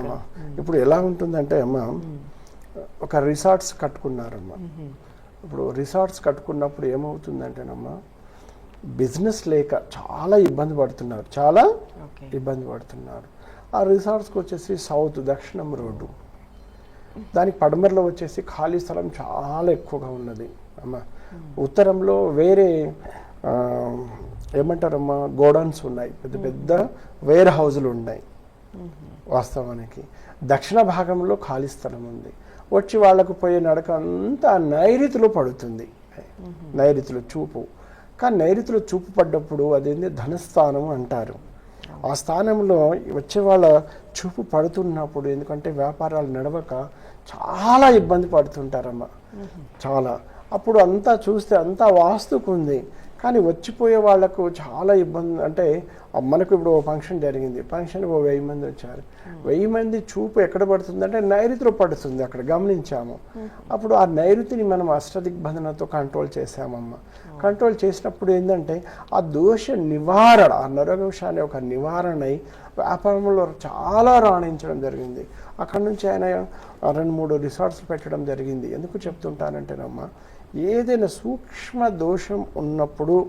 అమ్మ. ఇప్పుడు ఎలా ఉంటుందంటే అమ్మ ఒక రిసార్ట్స్ కట్టుకున్నారమ్మ. ఇప్పుడు రిసార్ట్స్ కట్టుకున్నప్పుడు ఏమవుతుందంటేనమ్మా బిజినెస్ లేక చాలా ఇబ్బంది పడుతున్నారు. చాలా ఇబ్బంది పడుతున్నారు. ఆ రిసార్ట్స్కి వచ్చేసి సౌత్ దక్షిణం రోడ్డు. దానికి పడమరలో వచ్చేసి ఖాళీ స్థలం చాలా ఎక్కువగా ఉన్నది అమ్మ. ఉత్తరంలో వేరే ఏమంటారమ్మా గోడౌన్స్ ఉన్నాయి. పెద్ద పెద్ద వేర్ హౌజులు ఉన్నాయి. వాస్తవానికి. దక్షిణ భాగంలో ఖాళీ స్థలం ఉంది. వచ్చి వాళ్ళకు పోయే నడక అంతా నైరుతిలో పడుతుంది. నైరుతిలో చూపు. కానీ నైరుతిలో చూపు పడ్డప్పుడు అదేంది? ధనస్థానం అంటారు. ఆ స్థానంలో వచ్చే వాళ్ళ చూపు పడుతున్నప్పుడు ఎందుకంటే వ్యాపారాలు నడవక చాలా ఇబ్బంది పడుతుంటారమ్మ. చాలా. అప్పుడు అంతా చూస్తే అంతా వాస్తుకుంది. కానీ వచ్చిపోయే వాళ్ళకు చాలా ఇబ్బంది అంటే మనకు ఇప్పుడు ఓ ఫంక్షన్ జరిగింది. ఫంక్షన్ ఓ వెయ్యి మంది వచ్చారు. వెయ్యి మంది చూపు ఎక్కడ పడుతుంది అంటే నైరుతిలో పడుతుంది అక్కడ గమనించాము. అప్పుడు ఆ నైరుతిని మనం అష్టదిగ్బంధనతో కంట్రోల్ చేసామమ్మ కంట్రోల్ చేసినప్పుడు ఏంటంటే ఆ దోష నివారణ ఆ నరదోష అనే ఒక నివారణ అయి వ్యాపారంలో చాలా రాణించడం జరిగింది. అక్కడ నుంచి ఆయన రెండు మూడు రిసార్ట్స్ పెట్టడం జరిగింది. ఎందుకు చెప్తుంటానంటేనమ్మా ఏదైనా సూక్ష్మ దోషం ఉన్నప్పుడు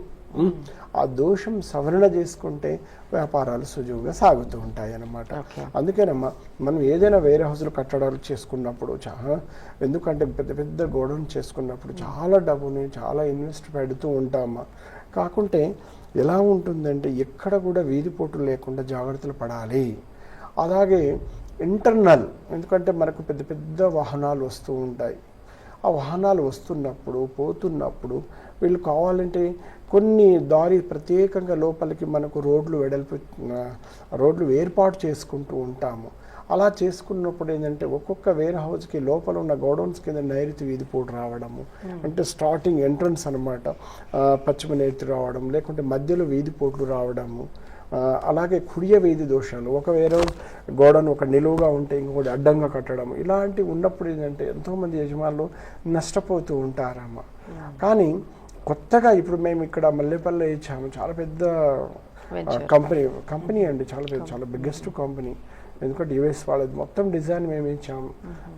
ఆ దోషం సవరణ చేసుకుంటే వ్యాపారాలు సులువుగా సాగుతూ ఉంటాయి అన్నమాట. అందుకేనమ్మా మనం ఏదైనా వేరే హౌస్లు కట్టడాలు చేసుకున్నప్పుడు చాలా ఎందుకంటే పెద్ద పెద్ద గోడౌన్ చేసుకున్నప్పుడు చాలా డబ్బుని చాలా ఇన్వెస్ట్ పెడుతూ ఉంటామా? కాకుంటే ఎలా ఉంటుందంటే ఎక్కడ కూడా వీధిపోటు లేకుండా జాగ్రత్తలు పడాలి. అలాగే ఇంటర్నల్ ఎందుకంటే మనకు పెద్ద పెద్ద వాహనాలు వస్తూ ఉంటాయి. ఆ వాహనాలు వస్తున్నప్పుడు పోతున్నప్పుడు వీళ్ళు కావాలంటే కొన్ని దారి ప్రత్యేకంగా లోపలికి మనకు రోడ్లు వెడల్పు రోడ్లు ఏర్పాటు చేసుకుంటూ ఉంటాము. అలా చేసుకున్నప్పుడు ఏంటంటే ఒక్కొక్క వేర్ హౌస్కి లోపల ఉన్న గోడౌన్స్ కింద నైరుతి వీధి పోటు రావడము అంటే స్టార్టింగ్ ఎంట్రన్స్ అనమాట పశ్చిమ నైరుతి రావడం లేకుంటే మధ్యలో వీధి పోట్లు రావడము అలాగే కుడియ వీధి దోషాలు. ఒక వేరే గోడను ఒక నిలువుగా ఉంటే ఇంకొకటి అడ్డంగా కట్టడం. ఇలాంటివి ఉన్నప్పుడు ఏంటంటే ఎంతోమంది యజమానులు నష్టపోతూ ఉంటారమ్మ. కానీ కొత్తగా ఇప్పుడు మేము ఇక్కడ మల్లెపల్లి ఇచ్చాము. చాలా పెద్ద. కంపెనీ కంపెనీ అండి. చాలా పెద్ద చాలా బిగ్గెస్ట్ కంపెనీ. ఎందుకంటే యుఎస్ వాళ్ళది. మొత్తం డిజైన్ మేము ఇచ్చాము.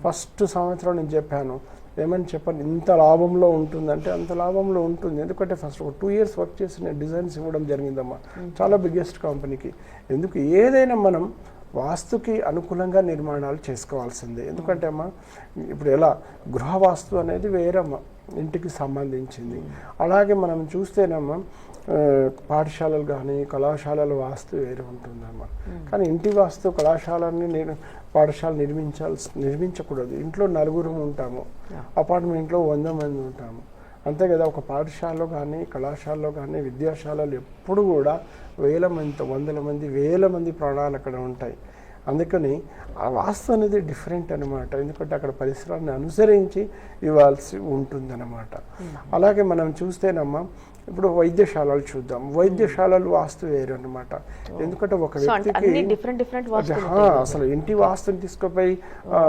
ఫస్ట్ సంవత్సరం నేను చెప్పాను. ఏమని చెప్పండి? ఇంత లాభంలో ఉంటుందంటే అంత లాభంలో ఉంటుంది. ఎందుకంటే ఫస్ట్ ఒక టూ ఇయర్స్ వర్క్ చేసి నేను డిజైన్స్ ఇవ్వడం జరిగిందమ్మా. చాలా బిగ్గెస్ట్ కంపెనీకి ఎందుకు? ఏదైనా మనం వాస్తుకి అనుకూలంగా నిర్మాణాలు చేసుకోవాల్సిందే. ఎందుకంటే అమ్మా ఇప్పుడు ఎలా? గృహ వాస్తు అనేది వేరమ్మ ఇంటికి సంబంధించింది. అలాగే మనం చూస్తేనమ్మా పాఠశాలలు కానీ కళాశాలల వాస్తు వేరే ఉంటుందమ్మా. కానీ ఇంటి వాస్తు కళాశాలని నేను పాఠశాల నిర్మించాల్సి నిర్మించకూడదు. ఇంట్లో నలుగురు ఉంటాము. అపార్ట్మెంట్లో వంద మంది ఉంటాము. అంతే కదా ఒక పాఠశాలలో కానీ కళాశాలలో కానీ విద్యాశాలలు ఎప్పుడు కూడా వేల మంది వందల మంది వేల మంది ప్రాణాలు అక్కడ ఉంటాయి. అందుకని ఆ వాస్తు అనేది డిఫరెంట్ అనమాట ఎందుకంటే అక్కడ పరిసరాన్ని అనుసరించి ఇవ్వాల్సి ఉంటుందన్నమాట. అలాగే మనం చూస్తేనమ్మా ఇప్పుడు వైద్యశాలలు చూద్దాం. వైద్యశాలలు వాస్తు వేరు అనమాట ఎందుకంటే ఒక వ్యక్తికి అసలు ఇంటి వాస్తుని తీసుకుపోయి ఆ,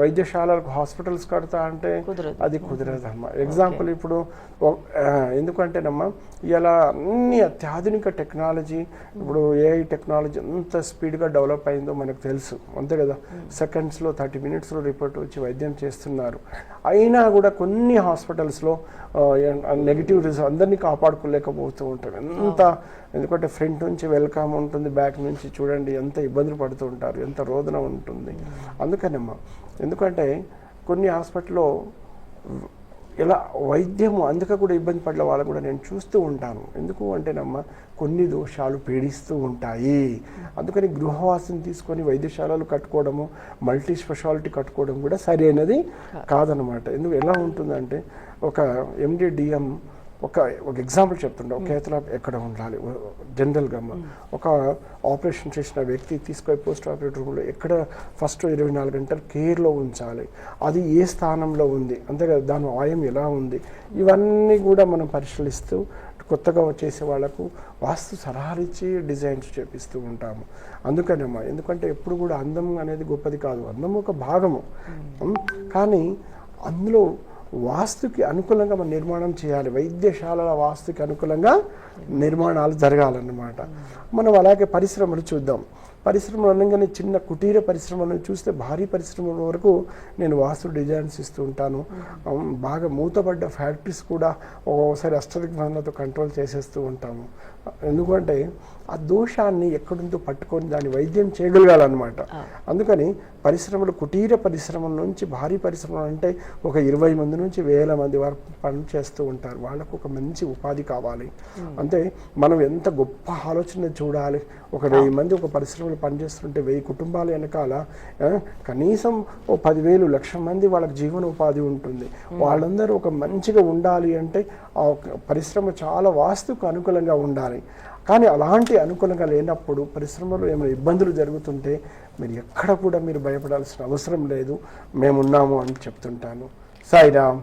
వైద్యశాలకు హాస్పిటల్స్ కడతా అంటే కుదరదు. అది కుదరదమ్మా. ఎగ్జాంపుల్ ఇప్పుడు ఆ, ఎందుకంటేనమ్మా ఇలా అన్ని అత్యాధునిక టెక్నాలజీ ఇప్పుడు ఏఐ టెక్నాలజీ ఎంత స్పీడ్గా డెవలప్ అయిందో మనకు తెలుసు. అంతే కదా? సెకండ్స్లో థర్టీ మినిట్స్లో రిపోర్ట్ వచ్చి వైద్యం చేస్తున్నారు. అయినా కూడా కొన్ని హాస్పిటల్స్లో నెగిటివ్ రిజల్ట్ అందరినీ కాపాడుకోలేకపోతూ ఉంటారు ఎంత ఎందుకంటే ఫ్రంట్ నుంచి వెల్కమ్ ఉంటుంది బ్యాక్ నుంచి చూడండి ఎంత ఇబ్బందులు పడుతూ ఉంటారు ఎంత రోదన ఉంటుంది. అందుకనమ్మా ఎందుకంటే కొన్ని హాస్పిటల్లో ఇలా వైద్యము అందుక కూడా ఇబ్బంది పడ్డ వాళ్ళు కూడా నేను చూస్తూ ఉంటాను. ఎందుకు అంటేనమ్మా కొన్ని దోషాలు పీడిస్తూ ఉంటాయి. అందుకని గృహవాసం తీసుకొని వైద్యశాలలు కట్టుకోవడము మల్టీ స్పెషాలిటీ కట్టుకోవడం కూడా సరైనది కాదనమాట. ఎందుకు ఎలా ఉంటుందంటే ఒక ఎండిడిఎం ఒక ఒక ఎగ్జాంపుల్ చెప్తుండే. ఒక కేతల ఎక్కడ ఉండాలి? జనరల్గా ఒక ఆపరేషన్ చేసిన వ్యక్తి తీసుకొని పోస్ట్ ఆపరేట్ రూమ్లో ఎక్కడ ఫస్ట్ ఇరవై నాలుగు గంటలు కేర్లో ఉంచాలి? అది ఏ స్థానంలో ఉంది? అంతే కదా దాని ఆయం ఎలా ఉంది? ఇవన్నీ కూడా మనం పరిశీలిస్తూ కొత్తగా వచ్చేసే వాళ్ళకు వాస్తు సలహాలు ఇచ్చి డిజైన్స్ చేపిస్తూ ఉంటాము. అందుకనమ్మా ఎందుకంటే ఎప్పుడు కూడా అందం అనేది గొప్పది కాదు. అందం ఒక భాగము. కానీ అందులో వాస్తుకి అనుకూలంగా మనం నిర్మాణం చేయాలి. వైద్యశాలల వాస్తుకి అనుకూలంగా నిర్మాణాలు జరగాలన్నమాట. మనం అలాగే పరిశ్రమలు చూద్దాం. పరిశ్రమలు అనగానే చిన్న కుటీర పరిశ్రమలను చూస్తే భారీ పరిశ్రమల వరకు నేను వాస్తు డిజైన్స్ ఇస్తూ ఉంటాను. బాగా మూతపడ్డ ఫ్యాక్టరీస్ కూడా ఒక్కొక్కసారి అష్టదిగ్బంధనతో కంట్రోల్ చేసేస్తూ ఉంటాము. ఎందుకంటే ఆ దోషాన్ని ఎక్కడుందో పట్టుకొని దాన్ని వైద్యం చేయగలగాలన్నమాట. అందుకని పరిశ్రమలు కుటీర పరిశ్రమల నుంచి భారీ పరిశ్రమలు అంటే ఒక ఇరవై మంది నుంచి వేల మంది వరకు పని చేస్తూ ఉంటారు. వాళ్ళకు ఒక మంచి ఉపాధి కావాలి. అంటే మనం ఎంత గొప్ప ఆలోచన చూడాలి. ఒక వెయ్యి మంది ఒక పరిశ్రమలో పనిచేస్తుంటే వెయ్యి కుటుంబాల వెనకాల కనీసం ఓ పదివేలు లక్ష మంది వాళ్ళకి జీవన ఉపాధి ఉంటుంది వాళ్ళందరూ ఒక మంచిగా ఉండాలి అంటే ఆ పరిశ్రమ చాలా వాస్తుకు అనుకూలంగా ఉండాలి. కానీ అలాంటి అనుకూలంగా లేనప్పుడు పరిశ్రమలో ఏమైనా ఇబ్బందులు జరుగుతుంటే మీరు ఎక్కడ కూడా మీరు భయపడాల్సిన అవసరం లేదు. మేమున్నాము అని చెప్తుంటాను. సాయిరామ్.